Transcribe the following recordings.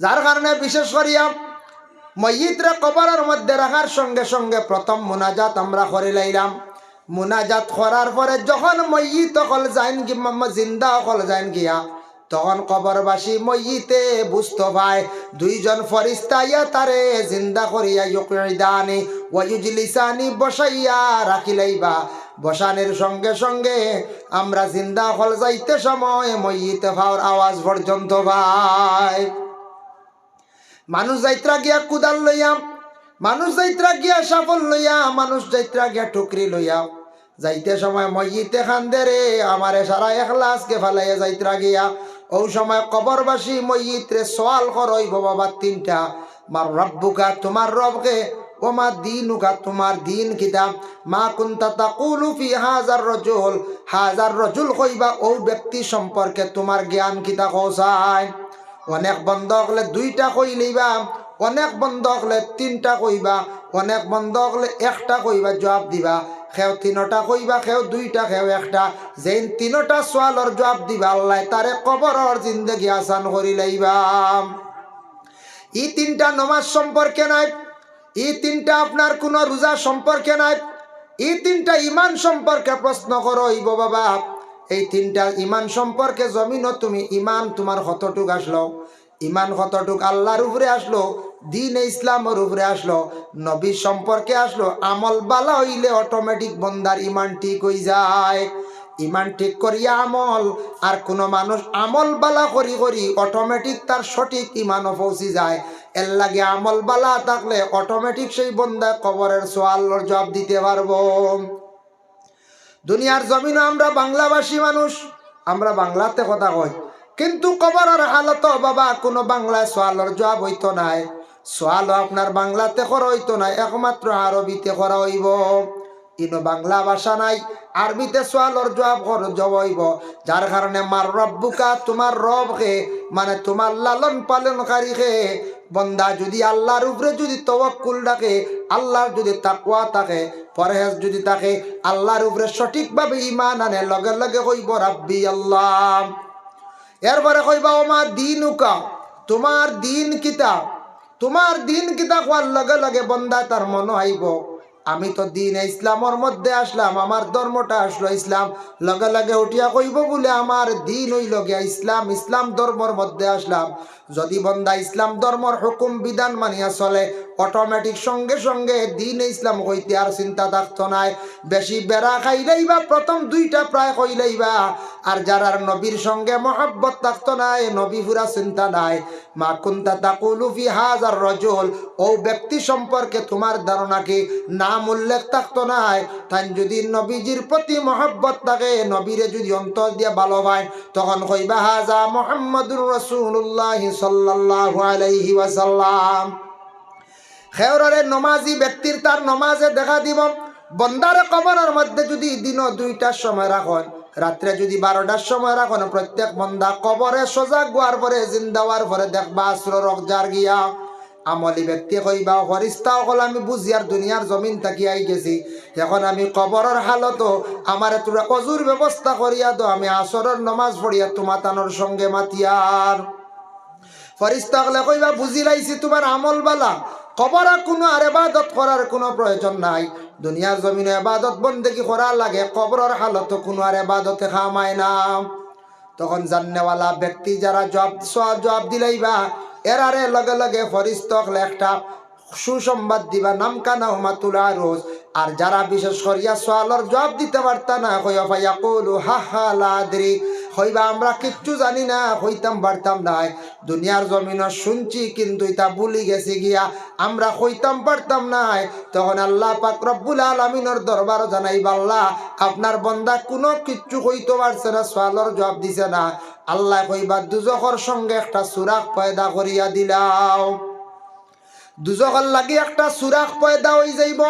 যার কারণে বিশেষ করিয়া ময়িত্রে কবরের মধ্যে রাখার সঙ্গে সঙ্গে প্রথম মোনাজাত আমরা করে লাইলাম। মোনাজাত করার পরে যখন ময়িত অকল যাইন কি জিন্দা অকল যাইন গিয়া, তখন কবরবাসী ময়িতে বুঝতে পায় দুইজন ফরিস্তা ইয়া তারে জিন্দা করিয়া ইউকিদানি ওয়াইজলিসানি বসাইয়া রাখিলাইবা বসানের সঙ্গে সঙ্গে আমরা জিন্দা হল যাইতে সময় ময়িতে ভাওর আওয়াজ পর্যন্ত ভাই। মানুষ যাইত্রা গিয়া কুদাল লইয়া, মানুষ যাইত্রা গিয়া সাফল লইয়া, মানুষ যাইত্রা গিয়া টুকরি লইয়া। যাইতে সময় মইতে খান্দে রে, আমারে সারা এখলাসকে ফালাইয়া যাইত্রা গিয়া। ও সময় কবরবাসী মইত্রে সওয়াল করইব বাবা তিনটা। মার রব্বুকা তোমার রবকে, ও মা দিনুকা তোমার দিন কিতাব মা কুন্তা তাকুলু ফি হাজার রজুল হাজার রজুল কইবা ও ব্যক্তি সম্পর্কে তোমার জ্ঞান কিতা কৌসায় অনেক বন্ধ হলে দুইটা কই লইবা? অনেক বন্ধ হলে তিনটা কইবা? অনেক বন্ধ হলে একটা কইবা জবাব দিবা? খেও তিনটা কইবা, খেও দুইটা, খেও একটা। যেন তিনটা সোয়ালর জবাব দিবা, আল্লাহ তারে কবরর জিন্দগি আসান করি লইবা। ই তিনটা নমাজ সম্পর্কে নাই, ই তিনটা আপনার কোনো রোজা সম্পর্কে নাই এই তিনটা ইমান সম্পর্কে প্রশ্ন করো ইব বাবা। এই তিনটা ইমান সম্পর্কে জমিনও তুমি ইমান তোমার কতটুক আসলো। ইমান কতটুক আল্লাহর উপরে আসলো, দিন ইসলামের উপরে আসলো, নবী সম্পর্কে আসলো, আমল বালা হইলে অটোমেটিক বন্দার ইমান ঠিক হয়ে যায়। ইমান ঠিক করিয়া আমল, আর কোনো মানুষ আমল বালা করি করি অটোমেটিক তার সঠিক ইমানও পৌঁছি যায়। এর লাগে আমল বালা থাকলে অটোমেটিক সেই বন্দা কবরের সোয়াল্লর জবাব দিতে পারব। দুনিয়ার জমিনও আমরা বাংলাভাষী মানুষ, আমরা বাংলাতে কথা কই। কিন্তু কবরের হালত বাবা কোনো বাংলায় সোয়ালর জবাব হইতো নাই। সোয়াল আপনার বাংলাতে করা হইতো নাই, একমাত্র আরবিতে করা হইব। ইনো বাংলা ভাষা নাই আরবিতে সোয়ালর জবাব কর জবাইব। যার কারণে মার রব্বুকা তোমার রবকে মানে তোমার লালন পালনকারী কে বন্দা যদি আল্লাহর উপরে যদি তওয়াক্কুল ডাকে আল্লাহর যদি তাকওয়া থাকে পরহেজ যদি থাকে আল্লাহর উপরে সঠিকভাবে ইমান আনে, লগে লগে কইব রাব্বি আল্লাহ। এরপরে কইবা মা দিন উকা তোমার দিন কিতাব তোমার দিন কিতাব হওয়ার লগে লগে বন্দা তার মনে আইব আমি তো দিন ইসলামর মধ্যে আসলাম, আমার ধর্মটা আসলো ইসলাম। লগে লগে উঠিয়া কইব বলে, আমার দিন হইল গিয়া ইসলাম ইসলাম ধর্মর মধ্যে আসলাম। যদি বন্দা ইসলাম ধর্মর হুকুম, বিধান মানিয়া চলে অটোমেটিক সঙ্গে সঙ্গে দিন ইসলাম হইতে আর চিন্তা থাকতো নাই। বেশি বেড়া খাইলেই বা প্রথম দুইটা প্রায় কইলেই বা আর যারার নবীর সঙ্গে মহাব্বত থাকতো নাই, নবী ফুরা চিন্তা নাই। মা কুন্তা তাকুলু ফি হাজার রজুল, ও ব্যক্তি সম্পর্কে তোমার ধারণা কি? নাম উল্লেখ থাকতো নাই। তাই যদি নবীজির প্রতি মহাব্বত থাকে, নবীরে যদি অন্তর দিয়ে ভালো পায় তখন কইবা, হাজা মোহাম্মদুর রসুল্লাহ সাল্লাল্লাহু আলাইহি নমাজি ব্যক্তির তার নমাজে দেখা দিব। বন্দারে কবরের মধ্যে যদি দিন দুইটার সময় রাখন রাত্রে যদি বারোটার সময় রাখন প্রত্যেক বন্দা কবরে সজাগ গোয়ার পরে জিন্দাওয়ার পরে দেখবা আশ্র রকজার গিয়া। আমলি ব্যক্তি কইবা, ফরিস্তা, অকল আমি বুঝি আর দুনিয়ার জমিন থাকি, আই গেছি। এখন আমি কবরের হালত, আমার তোরা অজুর ব্যবস্থা করিয়া তো আমি আসরের নমাজ পড়িয়া তোমাতানোর সঙ্গে মাতিয়ার ফরিস্তা হলে কইবা, বুঝি লাইছি তোমার আমল বালা। কবরা কোনো আর এবাদত করার কোনো প্রয়োজন নাই। দুনিয়ার জমিনে এবাদত বন্দেগি করার লাগে, কবরের হালত কোনো আর এবাদতে খামায় না। তখন জান্নেওয়ালা ব্যক্তি যারা জব জবাব দিলাইবা, এরারে লগে লগে ফরিস্তক একটা সুসংবাদ দিবা নামকানা হুমাতুলা রোজ। আর যারা বিশেষ করিয়া সোয়ালর জবাব দিতে পারতা না, কইয়া ভাইয়া কলু হা হা লাদ্রি হইবা আমরা কিচ্ছু জানি না হইতাম পারতাম নাই। দুনিয়ার জমিন শুনছি, কিন্তু এটা ভুলি গেছি গিয়া। আমরা হইতাম পারতাম নাই। তখন আল্লাহ পাক রব্বুল আলমিনের দরবার জানাই আল্লাহ, আপনার বন্দা কোনো কিচ্ছু হইতে পারছে না, সোয়ালর জবাব দিছে না। আল্লাহ কইবা, দুজখর সঙ্গে একটা সুরাখ পয়দা করিয়া দিলাও। দুজখর লাগি একটা সুরাখ পয়দা হয়ে যাইব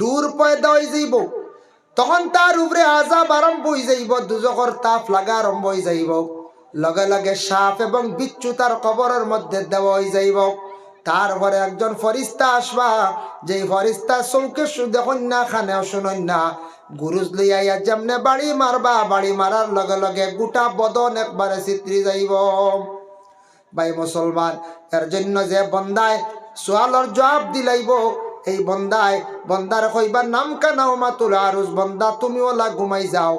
দূর পয়দা হয়ে যাইব। তখন তার উপরে আজাব আরম্ভ হয়ে যাইব দুজখর তাপ লাগা আরম্ভ হয়ে যাইব। লগে লগে সাপ এবং বিচ্ছু তার কবরের মধ্যে দেওয়া হয়ে যাইব। তারপরে একজন ফরিস্তা আসবা যে ফরিস্তা চৌকে দেখুন না খানেও শুনুন না গুরুজ লইয়া যেমনে বাড়ি মারবা, বাড়ি মারার লগে লগে গোটা বদন একবারে চিত্রি যাইব। ভাই মুসলমান, এর জন্য যে বন্দায় সোয়ালর জবাব দিলাইব এই বন্দায় বন্দার কইবার নাম কানাও মাতুল আরুস বন্দা, তুমি ওলা ঘুমাই যাও।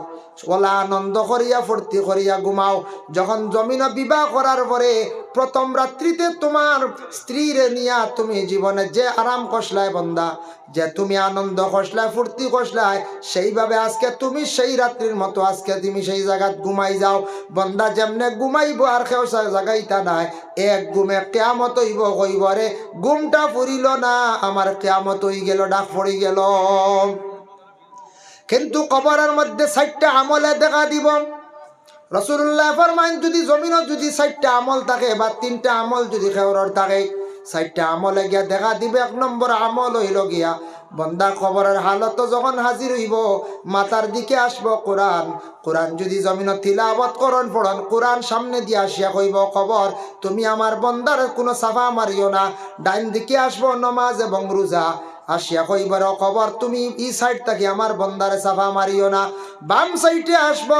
ওলা আনন্দ করিয়া ফুর্তি করিয়া ঘুমাও। যখন জমিন বিবাহ করার পরে প্রথম রাত্রিতে তোমার স্ত্রীরে নিয়া তুমি জীবনে যে আরাম কষলায় বন্দা, যে তুমি আনন্দ কষলায় ফুর্তি কষলায় সেইভাবে আজকে তুমি সেই রাত্রির মতো আজকে তুমি সেই জায়গাত ঘুমাই যাও। বন্দা যেমনে ঘুমাইব আর কেউ জাগাইতা নাই। এক ঘুমে কেয়ামত হইব, কইব রে ঘুমটা ফুরিল না, আমার কেয়ামত হই গেল, ডাক পড়ি গেল। কিন্তু কবরের মধ্যে ষাটটা আমলে দেখা দিব। রসুল্লাহ ফরমান যদি জমিনও যদি ষাটটা আমল থাকে বা তিনটা আমল যদি খেওরর থাকে ষাটটা আমলে গিয়া দেখা দিবে, এক নম্বর আমল হইল গিয়া, বন্দা খবরের হালত যখন হাজির হইব মাতার দিকে আসব কোরআন। কোরআন যদি জমিন তিলাবত করন, পড়ন, কোরআন সামনে দিয়ে আসিয়া কইব, খবর, তুমি আমার বন্দার কোনো সাফা মারিও না। ডাইন দিকে আসব, নমাজ এবং রোজা। আসিয়া কইবার খবর তুমি ই সাইড থেকে আমার বন্দারে সাফা মারিও না। বাম সাইডে আসব,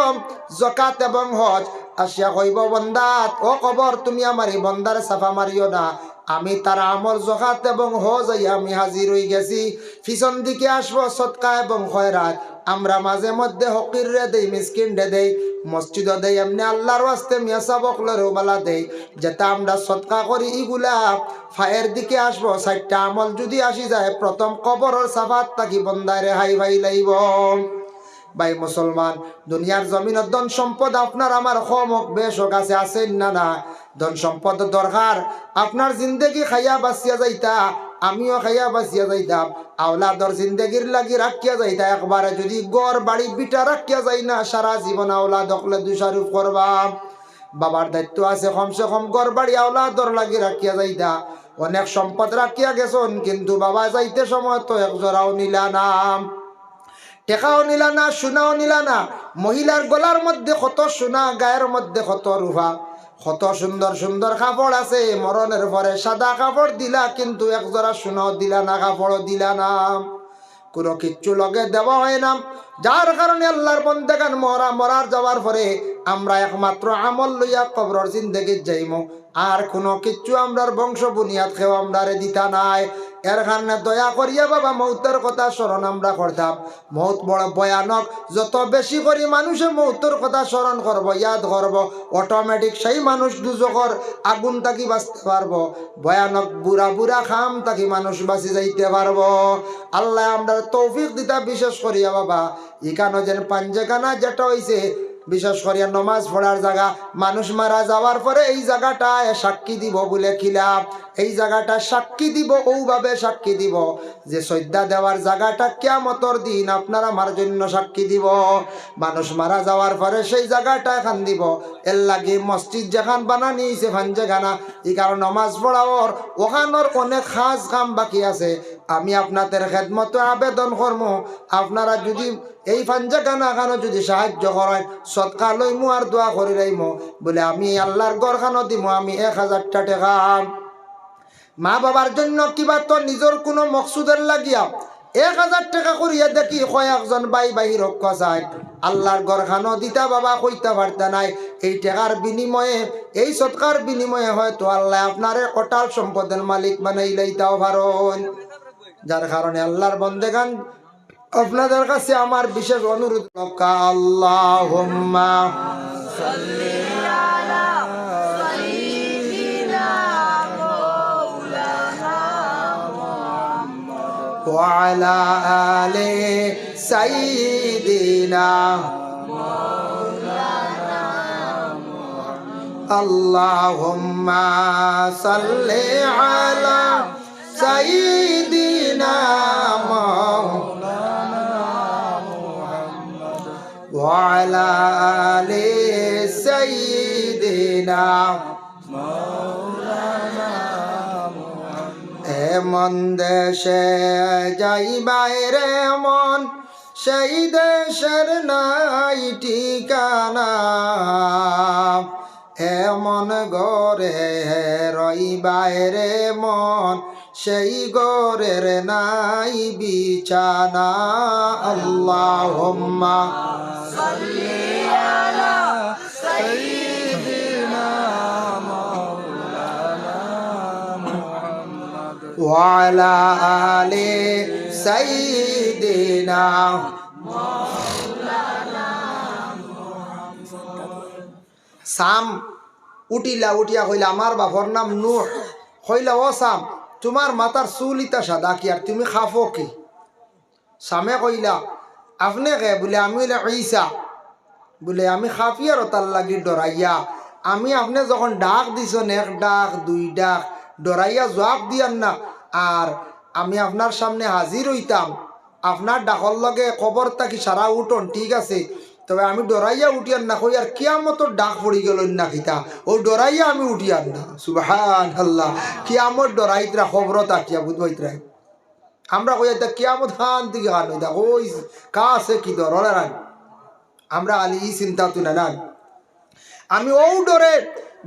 জকাত এবং হজ। আসিয়া কইব বন্দাত ও খবর তুমি আমার এই বন্দারে সাফা মারিও না। আমি তার আমল জকাত এবং হজ আইয়া আমি হাজির হয়ে গেছি। পিছন দিকে আসব সৎকা এবং খয়রাত। আমরা মাঝে মধ্যে হকির রে দেই, মিসকিন রে দেই মসজিদ দেই, এমনি আল্লাহর ওয়াস্তে মিয়াসা বকলেরও বালা দেই। যেটা আমরা সৎকা করি ইগুলা ফায়ের দিকে আসব, সাইটটা আমল যদি আসি যায়, প্রথম কবরের সাফাত তাকি বন্দায় রে হাই ভাই লাইব। ভাই মুসলমান, দুনিয়ার জমিনের ধন সম্পদ আপনার, আমার হমক বেশক আছে, আছেন না না? ধন সম্পদ দরকার। আপনার জিন্দেগি খাইয়া বাঁচিয়া যাইতা, আমিও খাইয়া বাঁচিয়া যাইতাম। আওলাদর জিন্দেগির লাগি রাখিয়া যাইতা, একবারে যদি গড় বাড়ি বিটা রাখিয়া যাই না, সারা জীবন আওলাদ অকলে দুসারূপ করবাম বাবার দায়িত্ব আছে কমসে কম গড় বাড়ি আওলাদর লাগি রাখিয়া যাইতা। অনেক সম্পদ রাখিয়া গেছন, কিন্তু বাবা যাইতে সময় তো এক জোড়াও নিলা নাম টেকাও নিলা না, সোনাও নিলা না। মহিলার গলার মধ্যে কত সোনা গায়ের মধ্যে কত রুহা। কত সুন্দর সুন্দর কাপড় আছে, মরণের পরে সাদা কাপড় দিলা, কিন্তু এক জোড়া সোনাও দিলা না, কাপড়ও দিলা না। কোনো কিচ্ছু লগে দেওয়া হয় না। যার কারণে আল্লাহর বন্দেগান মরা, মরার যাওয়ার পরে আমরা একমাত্র আমল লইয়া কবরর জিন্দগির যাইম। আর কোনো কিচ্ছু আমরার বংশ বুনিয়াদ খেও আমরারে দিতা নাই। এর কারণে দয়া করিয়া বাবা মৌতের কথা স্মরণ আমরা করতাম। মৌত বড় ভয়ানক। যত বেশি করি মানুষে মৌতের কথা স্মরণ করব, ইয়াদ করব অটোমেটিক সেই মানুষ দুজকর আগুন তাকি বাঁচতে পারব। ভয়ানক বুড়া বুড়া খাম তাকি মানুষ বাঁচি যাইতে পারব। আল্লাহ আমরা তৌফিক দিতা বিশেষ করিয়া বাবা। ইকানো যেন পাঞ্জেখানা যেটা হইছে বিশেষ করিয়া নমাজ পড়ার জায়গা। মানুষ মারা যাওয়ার পরে এই জায়গাটায় সাক্ষী দিব বলে খিলাম এই জায়গাটা সাক্ষী দিব, ওভাবে সাক্ষী দিব। যে শ্রদ্ধা দেওয়ার জায়গাটা কেমতর দিন আপনার আমার জন্য সাক্ষী দিব। মানুষ মারা যাওয়ার পরে সেই জায়গাটা এখান দিব। এর লাগে মসজিদ যেখান বানানিছে ফান যেখানা। এই কারণ নমাজ পড়াওর ওখানোর অনেক খাস কাম বাকি আছে। আমি আপনাদের খেদমত আবেদন করম। আপনারা যদি এই ফাঞ্জাখানা খানো যদি সাহায্য করেন সৎকার লইমু আর দোয়া করি রাইমু। বলে আমি আল্লাহর গড়খানো দিমু, আমি এক হাজারটা টাকা। মা বাবার জন্য কিবা তো নিজের কোনো মকসুদের লাগিয়া এক হাজার টাকা করিয়া দেখি কয়েকজন বাই বাহির চায়। আল্লাহর গড়খানো দিতা বাবা কইতে পারতে নাই। এই টাকার বিনিময়ে, এই সৎকার বিনিময়ে হয়তো আল্লাহ আপনারে অটাল সম্পদের মালিক বানাই লইতাও পারেন যার কারণে আল্লাহর বন্দেগান আপনাদের কাছে আমার বিশেষ অনুরোধ আল্লাহ وعلى آل سيدنا اللهم صل على সাইদিনা মাওলানা মুহাম্মদ ওয়া আলা আলি সাইদিনা মাওলানা মুহাম্মদ এমন দেশে যাই বাইরে মন, সেই দেশের নাই ঠিকানা। এমন গরে রই বাইরে মন সেই গরের নাই বিছানা আল্লাহ وعلى آل سيدنا সাম উঠিলা উঠিয়া কইলা আমার বাপর নাম নূহ কইলা ও সাম তোমার মাতার চুল ইতা সাদা কি, আর তুমি খাফো কি? সামে কইলা, আপনি কে? বলে, আমি ঈসা। বলে, আমি খাফিয়ার তার লাগি ডরাইয়া। আমি আপনি যখন ডাক দিছেন, এক ডাক, দুই ডাক, ডরাইয়া জবাব দিয়ান না। আর আমি আপনার সামনে হাজির হইতাম। আপনার ডাকর লগে খবর থাকি সারা উঠন? ঠিক আছে। তবে আমি ডরাইয়া উঠিয়ান না কই, আর কিয়ামতর ডাক পড়ি গেল না খিতা ও ডরাইয়া আমি উঠিয়ান না। সুবাহান আল্লাহ কিয়ামত ডরাইতরা খবর তাকিয়া বুঝবাইতরা আমরা কই, এটা কিয়ামত খান থেকে খান হইতা। ওই কা আছে কি দর? রান আমরা আলি ই চিন্তা তুলে না আমি ও ডরে,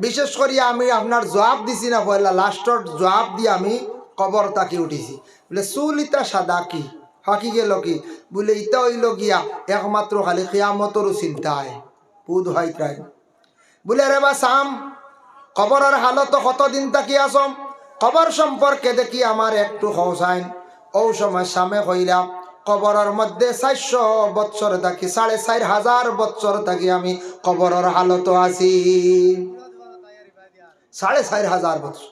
বিশেষ করি আমি আপনার জবাব দিছি না পয়লা লাস্টর জবাব দিয়ে আমি কবর তাকি উঠিছি। বলে, চুল ইতা সাদা কি? ফাঁকি গেল কি বলে ইতা হইল গিয়া একমাত্র খালি কিয়ামতরও চিন্তায় পুদ হয় প্রায় বলে রে বা সাম কবরের হালত কতদিন তাকি আসম কবর সম্পর্কে দেখি আমার একটু হৌসাইন ও সময় সামে হইলাম কবরের মধ্যে চারশো বৎসর থাকি সাড়ে চার হাজার বৎসর থাকি আমি কবরের হালত আছি। সাড়ে চার হাজার বৎসর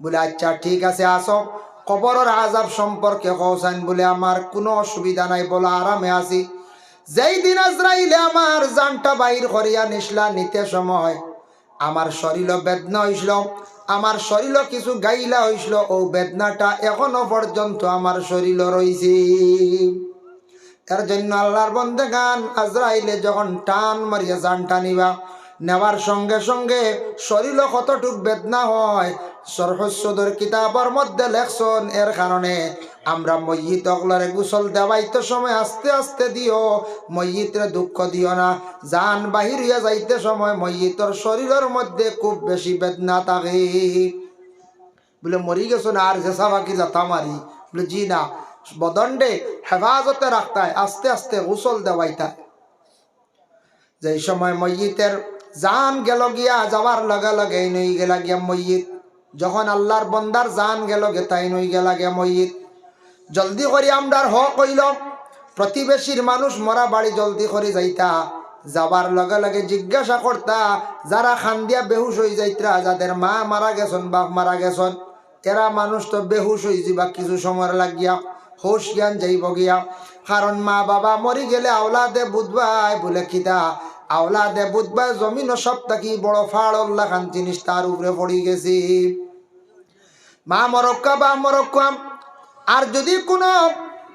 বলে আচ্ছা ঠিক আছে আসো কবরের আজাব সম্পর্কে হৌসাইন বলে, আমার কোনো অসুবিধা নাই, বলে আরামে আছি। যেই দিন আজরাইলে আমার জানটা বাইর করিয়া নিসলা নিতে সময়, আমার শরীর বেদনা হইছিল, আমার শরীর কিছু গাইলা হইছিল, ও বেদনাটা এখনও পর্যন্ত আমার শরীর রইছে। এর জন্য আল্লাহর বন্দে গান আজরাইলে যখন টান মারিয়া জানটা নিবা, নেওয়ার সঙ্গে সঙ্গে শরীর কতটুক বেদনা হয় সরহস্যদর কিতাবর মধ্যে লেখছন, এর কারণে আমরা ময়িত অগলারে গুসল দেওয়াইতে সময় আস্তে আস্তে দিও ময়িতরে দুঃখ দিও না। জান বাহির হইয়া যাইতে সময় ময়িতর শরীরের মধ্যে খুব বেশি বেদনা থাকে। বলে, মরি গেছো না, আর জেসা বাকি যাতা মারি। বলে, জি না বদন্ডে হেফাজতে রাখতায় আস্তে আস্তে গুসল দেওয়াইতায় যেই সময় ময়িতের জান গেল গিয়া যাওয়ার লগে লগে নই গেলা গিয়া ময়িত যখন আল্লাহর বন্দার জান গেল গে তাই নই গেলা গিয়া ময়িত জলদি করে আমরার হ কইল। প্রতিবেশীর মানুষ মরা বাড়ি জলদি করে যাইতা। যাবার লগে লগে জিজ্ঞাসা করতা, যারা খান দিয়া বেহুশ হয়ে যাইতরা, যাদের মা মারা গেছন, বাপ মারা গেছন, এরা মানুষ তো বেহুশ হয়ে যাবা কিছু সময় লাগিয়া, হোশ জ্ঞান যাইব গিয়া। কারণ মা বাবা মরি গেলে আওলাদে বুধবাই বলে কিতা, আওলাদে বুধবাই জমিন সব থাকি বড় ফাড়ল্লা খান জিনিস তার উপরে পড়ি গেছি। মা মরক্কা, বা মরক্কাম। আর যদি কোনো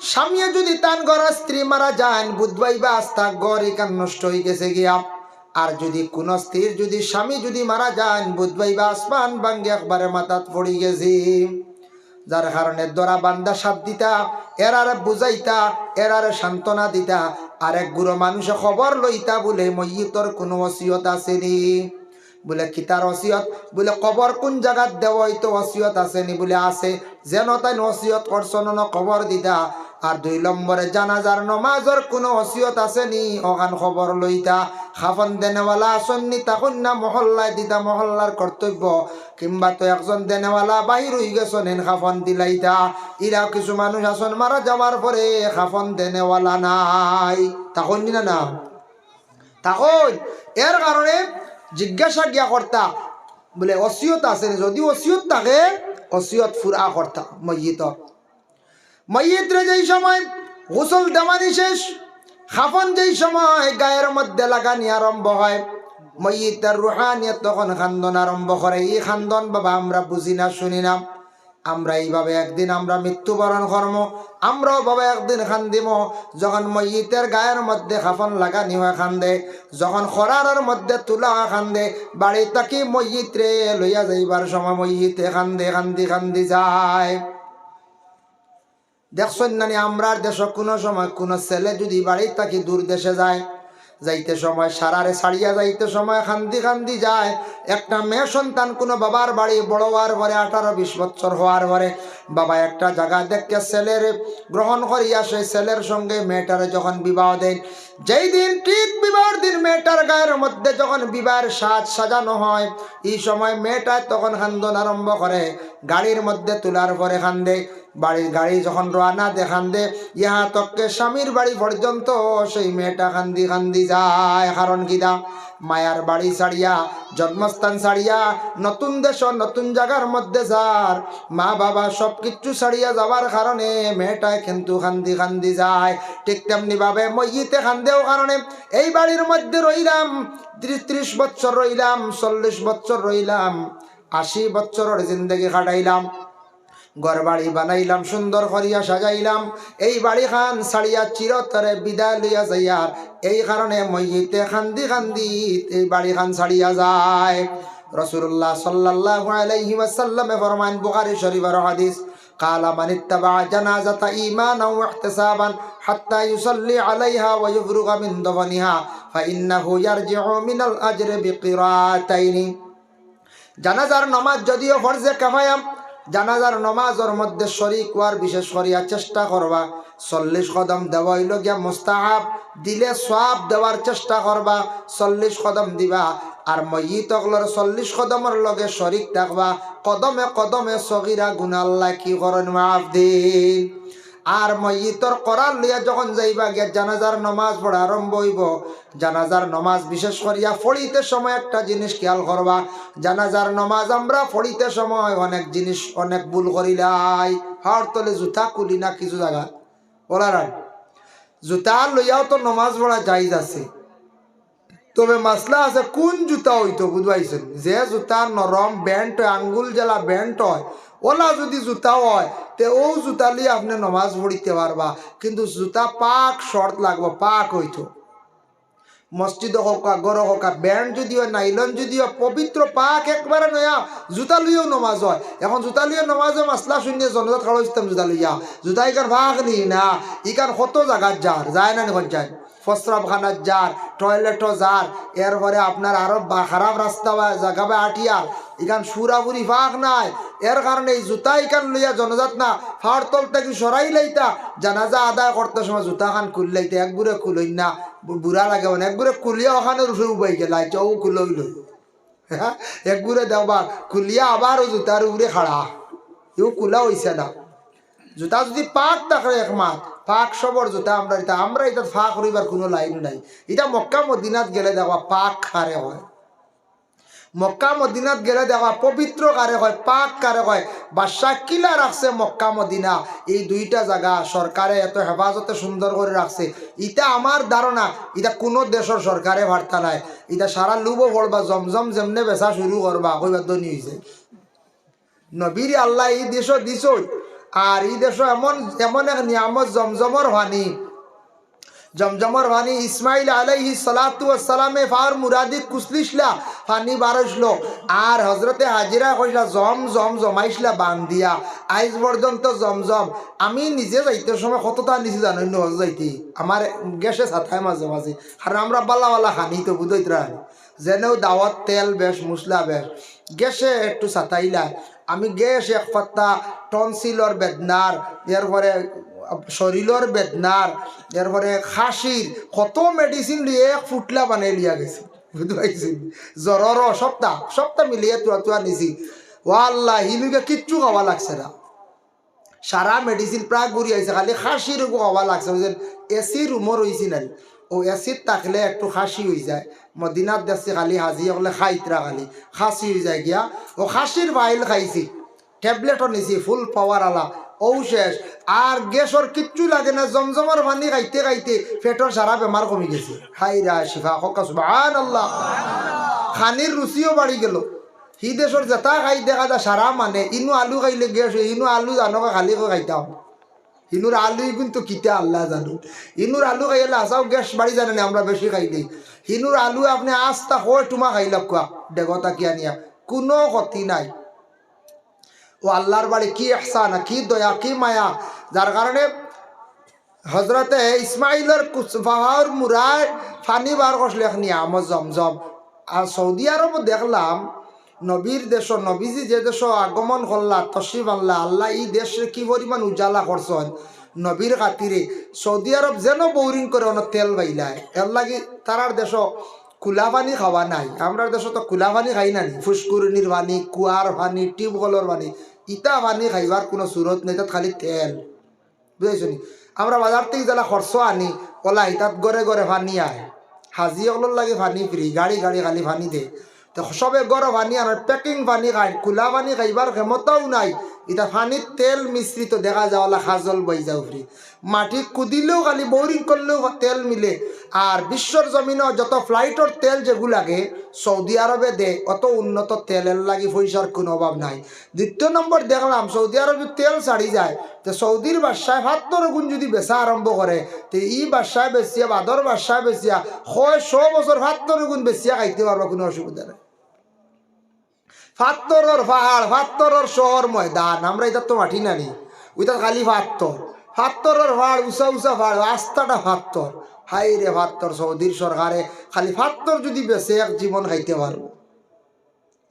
স্বামী যদি তান ঘরের স্ত্রী মারা যান, বুধবাই বা আস্থা গড় এখান নষ্ট হয়ে গেছে গিয়া। আর যদি কোন স্ত্রীর যদি স্বামী যদি মারা যান, বুধবাই বা আসমান ভাঙ্গে একবারে মাথাত পড়ি গেছি। যার কারণে দরা বান্দা সাপ দিতা, এরারে বুঝাইতা, এরারে সান্ত্বনা দিতা। আর এক গুরু মানুষে খবর লইতা বলে মയ്যিতর কোনো অসিয়ত আসেনি বলে, কিতার অসিয়ত বলে, কবর কোন জায়গাত দেওয়া হইতো অসিয়ত আসেনি? বলে, আছে। যেন তাই অসিয়ত করছন ন খবর দিতা আর দুই নম্বরে, জানাজার নমাজর কোনো অসিয়ত আসেনি? অগান খবর লইতা। খাফন দেনেওয়ালা আসননি তখন না মহল্লায় দিতা মহল্লার কর্তব্য। কিংবা তো একজন দেনেওয়ালা বাহির হয়ে গেছেন হেন খাফন দিলাইতা। ইরা কিছু মানুষ আসন মারা যাওয়ার পরে খাফন দেনেওয়ালা নাই। তখন না না? তখন? এর কারণে জিজ্ঞাসা গিয়া কর্তা বলে, অসিয়ত আছে যদি অসিয়ত থাকে, অসিয়ত ফুরা কর্তা মসজিদ রে যেই সময় গোসল দেমানি শেষ, খাফন যেই সময় গায়ের মধ্যে লাগানি আরম্ভ হয় মসজিদ রুহানিয়া তখন খান্দন আরম্ভ করে এই খান্দন বাবা, আমরা বুঝি না, শুনি না। আমরা এইভাবে একদিন আমরা মৃত্যুবরণ করম, আমরাও বাবা একদিন খান দিব যখন মইতের গায়ের মধ্যে খাফন লাগানি হয়ে খান দে যখন খরারের মধ্যে তুলা খান দে বাড়ি তাকি মইত রে লইয়া যাইবার সময় মইতে খান দে খান্দি খান্দি যায়। দেখছেন নানি, আমরার দেশ কোনো সময় কোনো ছেলে যদি বাড়ি তাকি দূর দেশে যায় যাইতে সময়, সারারে ছাড়িয়া যাইতে সময়, খান্দি খান্দি যায়। একটা মেয়ে সন্তান, কোনো বাবার বাড়ি, বড় হওয়ার পরে, আঠারো বিশ বছর হওয়ার পরে, বাবা একটা জায়গা দেখে ছেলের গ্রহণ করিয়া, সেই ছেলের সঙ্গে মেয়েটারে যখন বিবাহ দেন, যেই দিন, ঠিক বিবাহের দিন মেয়েটার গায়ের মধ্যে যখন বিবাহের সাজ সাজানো হয়, এই সময় মেয়েটা তখন খান্দন আরম্ভ করে, গাড়ির মধ্যে তোলার পরে খান্দে। বাড়ি গাড়ি যখন রওনা দেখান দে ইহা তককে স্বামীর বাড়ি পর্যন্ত সেই মেয়েটা খান্দি খান্দি যায়। কারণ কিদা মায়ার বাড়ি ছাড়িয়া, জন্মস্থান ছাড়িয়া, নতুন দেশ, নতুন জায়গার মধ্যে যার। মা বাবা সব কিছু ছাড়িয়া যাওয়ার কারণে মেয়েটায় কিন্তু খান্দি খান্দি যায়। ঠিক তেমনি ভাবে মইতে খান্দেও কারণে এই বাড়ির মধ্যে রইলাম ত্রিশ ত্রিশ বছর রইলাম, চল্লিশ বছর রইলাম, আশি বছরের জিন্দগি কাটাইলাম। ঘর বাড়ি বানাইলাম সুন্দর করিয়া সাজাইলাম এই বাড়ি খান সারিয়া চিরতরে বিদায় লইয়া যাইয়ার এই কারণে মইতে খান্দি খান্দি এই বাড়ি খান ছাড়িয়া যায় রসুল্লাহ সাল্লাল্লাহু আলাইহি ওয়াসাল্লামে ফরমান বুখারী শরীফের হাদিস قال من اتبع جنازة إيمانا واحتسابا حتى يصلي عليها ويفرغ من دفنها فإنه يرجع من الأجر بقراءتين জানাজার নমাজ যদিও ফরজে কাফায়াম জানাজার নমাজর মধ্যে শরিক হওয়ার বিশেষ করিয়া চেষ্টা করবা। চল্লিশ কদম দেওয়া হইল গিয়া মোস্তাহাব, দিলে সব দেওয়ার চেষ্টা করবা, চল্লিশ কদম দিবা। আর ময়িতকলর চল্লিশ কদমের লগে শরিক থাকবা। কদমে কদমে সগিরা গুণাল্লা কি করেন মাফ দিন আর ময়িতর করার লইয়া যখন যাইবা, গিয়া জানাজার নমাজ পড়া আরম্ভ হইব। জানাজার নমাজ বিশেষ করিয়া ফড়িতে সময় একটা জিনিস খেয়াল করবা জানাজার নমাজ আমরা ফড়িতে সময় অনেক জিনিস, অনেক ভুল করিলাই। হাড় তলে জুতা কুলি না কিছু জায়গা বলার জুতা লইয়াও তো নমাজ পড়া জাইজ আছে। তবে মাসলা আছে, কোন জুতা হইতো বুঝবাইছেন যে জুতা নরম ব্যান্ড হয়, আঙ্গুল জেলা ব্যান্ড হয় ওলা যদি জুতা হয়, তে ও জুতা লিয়ে আপনি নমাজ পড়িতে পারবা। কিন্তু জুতা পাক শর্ট লাগবো, পাক হইতো। মসজিদ হোক গর হোক ব্যান্ড যদি হয়, নাইলন যদি হয়, পবিত্র পাক একবারে নয়া, জুতা লইয়াও নমাজ হয়। এখন জুতা লইয়া নমাজে মাসলা শূন্য জনজাত খাড়ো ইস্তাম জুতা লইয়া। জুতা ইকার ভাগ নি না ইকার কত জায়গার যার, যায় না নিখন যায় ফসরাবখানার যার টয়লেটও যার এরপরে আপনার আরও বা খারাপ রাস্তা বা জায়গা বা আটিয়ার ইখান সুরাবুরি ফাঁক নাই। এর কারণে এই জুতা ইখান লইয়া জনজাত না। ফাড় তল থেকে সরাই লাইতা। জানাজা আদায় করতে সময় জুতা খান খুললাইতে একগুড়ে খুলই না। বুড়া লাগে মানে একগুড়ে খুলিয়া ওখানে রুফে উবাই গেলাই চৌ খুলই লই হ্যাঁ? একগুড়ে দেওয়া খুলিয়া আবার ও জুতার উপরে খাড়া। ইউ কুলা হইছে না। জুতা যদি পাক থাকে একমাত পাক সবর জুতা আমরা এটা আমরা এটা ফাঁক করিবার কোনো লাইন নাই। এটা মক্কা মদিনাত গেলে দেখবা পাক খারে হয়। মক্কা মদিনাত গেলে দেখবা পবিত্র কারে হয়, পাক কারে হয়। বাদশাহ কিলা রাখছে মক্কা মদিনা? এই দুইটা জায়গা সরকারে এত হেফাজতে সুন্দর করে রাখছে ইটা আমার ধারণা এটা কোনো দেশের সরকারে বার্তা নাই। এটা সারা লুবো পড়বা জমজম যেমনে বেচা শুরু করবা কইবার ধনী হয়েছে নবীর আল্লাহ এই দেশও দিছ। আর এই দেশও এমন এমন এক নিয়ামত জমজমর ভানি। জমজমর ভানি ইসমাইল আলাইহি সালাতু সালামে ফার মুরাদি কুসলিসলা ফানি বারসলো আর হজরতে হাজিরা কইলা জম জম জমাইসলা বান্ধিয়া আইজ পর্যন্ত জমজম আমি নিজে যাইতে সময় কতটা নিচে জানো অন্য হজ যাইতে? আমার গ্যাসে ছাথায় মাঝে মাঝে আর আমরা বালা বালা খানি তো বুঝইতরা যেনেও দাওয়াত তেল বেশ মশলা বেশ। গ্যাসে একটু ছাতাইলা আমি গ্যাস এক পাত্তা টনসিলর বেদনার এরপরে শরীরের বেদনার এরপরে খাসির কত মেডিসিন লিয়ে এক ফুটলা বানাই লিয়া গেছে। বুঝতে পাইছি? জ্বরর সপ্তাহ সপ্তাহ মিলিয়ে তুয়া তুয়া নিছি। ও আল্লাহ হিনুকে কিচ্ছু খাওয়া লাগছে না। সারা মেডিসিন প্রায় ঘুরি আইছে খালি খাসির খাওয়া লাগছে যে এসি রুমও রয়েছি নাই। ও এসিত থাকলে একটু খাসি হয়ে যায়। মদিনাত দেখছি খালি হাজি, হলে খাইতরা খালি। খাসি হয়ে যায় গিয়া। ও খাসির বাইল খাইছি। ট্যাবলেটও নিছি ফুল পাওয়ার আলা। ও শেষ। আর গ্যাসর কিচ্ছু লাগে না জমজমার পানি খাইতে খাইতে পেটর সারা বেমার কমে গেছে। হাইরা শিফা হকা সুবহান আল্লাহ খানির রুচিও বাড়ি গেল। সি দেশর জেতা খাই দেখা যায় সারা মানে। ইনু আলু খাইলে গ্যাস ইনু আলু জানো খালি খাইতাম ইনুর আলু কিন্তু কিতা আল্লাহ জানো। ইনুর আলু খাইলে আসাও গ্যাস বাড়ি জানে না আমরা বেশি খাই দিই। হিনুর আলু আপনি আস্তা হয় তোমা খাইল কোয়া ডেগতা কিয়া নিয়া, কোনো ক্ষতি নাই। ও আল্লাহর বাড়ি কি এহসান কি দয়া, কি মায়া। যার কারণে হজরতে ইসমাইলের কুচফাহার মুরায় ফানি বার করছিল নিয়ামত জমজম। আর সৌদি আরব দেখলাম নবীর দেশ, নবীজি যে দেশ আগমন করলা, তসিব আল্লাহ আল্লাহ এই দেশে কি পরিমাণ উজালা করছেন? নবীর খাতিরে সৌদি আরব যেন বৌরিং করে অনেক তেল বাইলায় এর লাগি তারার দেশ কুলা পানি খাওয়া নাই। আমরা দেশ তো কুলা পানি খাই না ফুসকুরনির পানি, কুয়ার পানি, টিউবওয়েলের পানি, ইটা পানি খাইবার কোনো সুরত নেই, তাত খালি তেল। বুঝাইছ নি? আমরা বাজার থেকে যারা খরচ আনি ওলা ইতাত গড়ে গড়ে পানি আয়। হাজি অলর লাগে পানি ফ্রি গাড়ি গাড়ি খালি পানি দে। সবে গরম পানি আর প্যাকিং পানি খাই খোলা পানি খাইবার ক্ষমতাও নাই। এটা পানির তেল মিশ্রিত দেখা যাওয়ালা খাজল বই যাও ফ্রি। মাটি কুদিলেও খালি বোরিং করলেও তেল মিলে। আর বিশ্বর জমিনও যত ফ্লাইটর তেল যেগুলাকে সৌদি আরবে দে, অত উন্নত তেলের লাগি পয়সার কোনো অভাব নাই। দ্বিতীয় নম্বর দেখলাম সৌদি আরবে তেল ছাড়ি যায়, তো সৌদির বাসায় ভাত্তর গুণ যদি বেচা আরম্ভ করে তো ই বাসায় বেচিয়া বাদর বাসায় বেচিয়া হয় শ বছর ভাত্তর গুণ বেচিয়া খাইতে পারব কোনো অসুবিধা নেই। ফাত্তরর পাহাড়, ফাত্তরর শহর ময়দান, আমরা এটা তো মাটি নানি ওইটা খালি ফাত্তর। ফাত্তরর পাহাড়, উঁচা উঁচা পাহাড়, রাস্তাটা ফাত্তর। হাই রে ফাত্তর, সৌদির সরকারে খালি ফাত্তর যদি বেছে এক জীবন খাইতে পারব।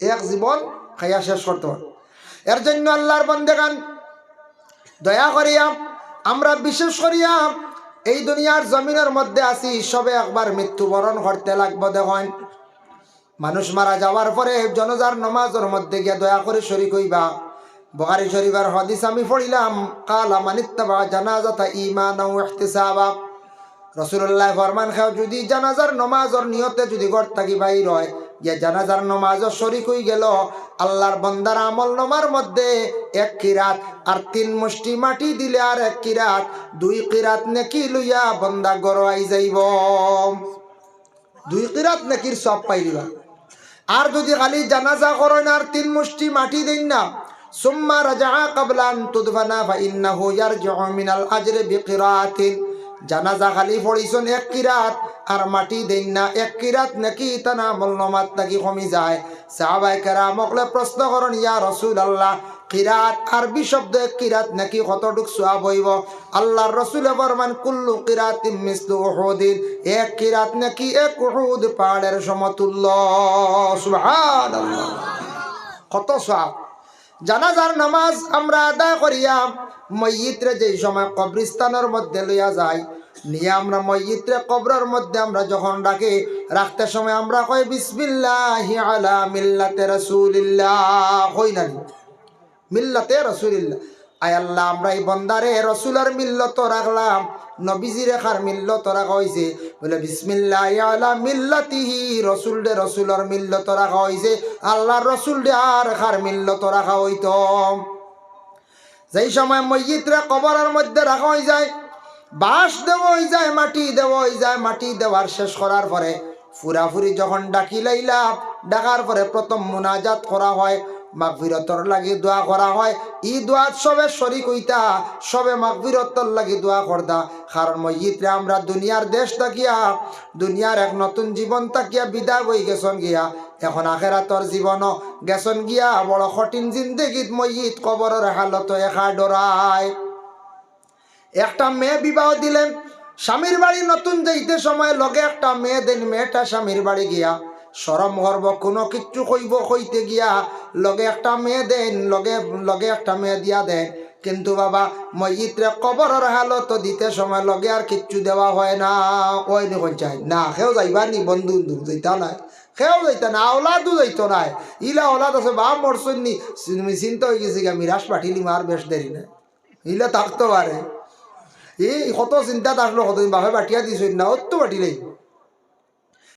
এক জীবন খাইয়া শেষ করতে পারব। এর জন্য আল্লাহর বন্দেগান দয়া করিয়া, আমরা বিশেষ করিয়া এই দুনিয়ার জমিনের মধ্যে আছি, সবে একবার মৃত্যুবরণ করতে লাগবো, দেখেন। মানুষ মারা যাওয়ার পরে জনজার নমাজের মধ্যে গিয়া দয়া করে শরিক হইবা। বহারি শরীফের হদিস আমি পড়িলাম, কালা মানিত্তাবা জানাজাতা ইমান রসুল্লাহ ফরমান খাও, যদি জানাজার নমাজর নিয়তে যদি ঘর থাকি বাইর হয়, যে জানাজার নমাজর শরিক হয়ে গেল, আল্লাহর বন্দার আমল নমার মধ্যে এক কিরাত আর তিন মুষ্টি মাটি দিলে আর এক কিরাত, দুই কিরাত নেকি লইয়া বন্দা গড়াই যাইব। দুই কিরাত নেকির সব পাইলিবা আর যদি খালি জানাজা করেন আর তিন মুষ্টি মাটি দিন না, সুম্মা রাজা কাবলান তুদভানা বা ইন্না ইয়ারজিউ জমিনাল আজরে বিকিরাতিন। জানাজা খালি পড়িছন এক কিরাত আর মাটি দেন না, এক কিরাত নাকি তানা মল্লমাত নাকি কমি যায়। সাহাবাই কেরামকলে প্রশ্ন করেন, ইয়া রসুল আল্লাহ কিরাত, আরবি শব্দ কিরাত নাকি কতটুক সোয়াব হইব? আল্লাহর রসুলে ফরমান, কুল্লু কিরাত মিসলু উহুদিন। এক কিরাত নাকি এক উহুদ পাহাড়ের সমতুল্য। সুবহানাল্লাহ। কত সোয়াব? জানাজার নামাজ আমরা আদায় করিয়া ময়িত্রে যেই সময় কবরিস্তানের মধ্যে লইয়া যাই, নিয়ে আমরা ময়িত্রে কবরের মধ্যে আমরা যখন ডাকি রাখতে সময় আমরা কই, বিসমিল্লাহি আলা মিল্লাতে রাসূলিল্লাহ কই না? মিল্লাতে রাসূলিল্লাহ। আয় আল্লাহ, আমরা এই বন্দারে রসুলের মিল্লত রাখলাম। নবীজি রেখার মিল্লত রাখা হয়েছে বলে, বিসমিল্লাহ আলা মিল্লাতিহি রসুল দে রসুলের মিল্লত রাখা হয়েছে আল্লাহ রসুল দে আর রেখার মিল্লত রাখা হইত। যেই সময় মসজিদরে কবরের মধ্যে রাখা হয়ে যায়, বাঁশ দেওয়া হয়ে যায়, মাটি দেওয়া হয়ে যায়, মাটি দেওয়ার শেষ করার পরে ফুরাফুরি যখন ডাকি লাইলাম ডাকার পরে প্রথম মুনাজাত করা হয়। মাগফিরতর লাগি দোয়া করা হয়। ই দোয়াত সবে শরিক হইতা, সবে মাগফিরতর লাগি দোয়া করতা কারণ মসজিদরে আমরা দুনিয়ার দেশ তাকিয়া, দুনিয়ার এক নতুন জীবন তাকিয়া বিদায় বই গেছন গিয়া। এখন আখেরাতর জীবন গেছন গিয়া, বড় কঠিন জিন্দগিত মসজিদ কবরের হালত একা ডরায় একটা মেয়ে বিবাহ দিলেন, স্বামীর বাড়ি নতুন যাইতে সময় লগে একটা মেয়ে দেন, মেয়েটা স্বামীর বাড়ি গিয়া। সরম গর্ব কোনো কিচ্ছু কইব, কইতে গিয়া লগে একটা মেয়ে দেন, লগে লগে একটা মেয়ে দিয়া দেন। কিন্তু বাবা মসজিদরে কবরের হালত দিতে সময় লগে আর কিচ্ছু দেওয়া হয় না। ওই দেখুন চাই না, সেও যাইবা নি, বন্ধু যাইতা নাই। সেও যাইতা না ওলাদও যাইতো নাই। ইলা ওলাদ আছে বা মরছুন নি। চিন্তা হয়ে গেছি গা মিরাজ পাঠিলি মার বেশ দেরি নাই। ইলা থাকতে পারে। এই, কত চিন্তা থাকল কত বাপে বাটিয়া দিছ, না অত বাটিলেই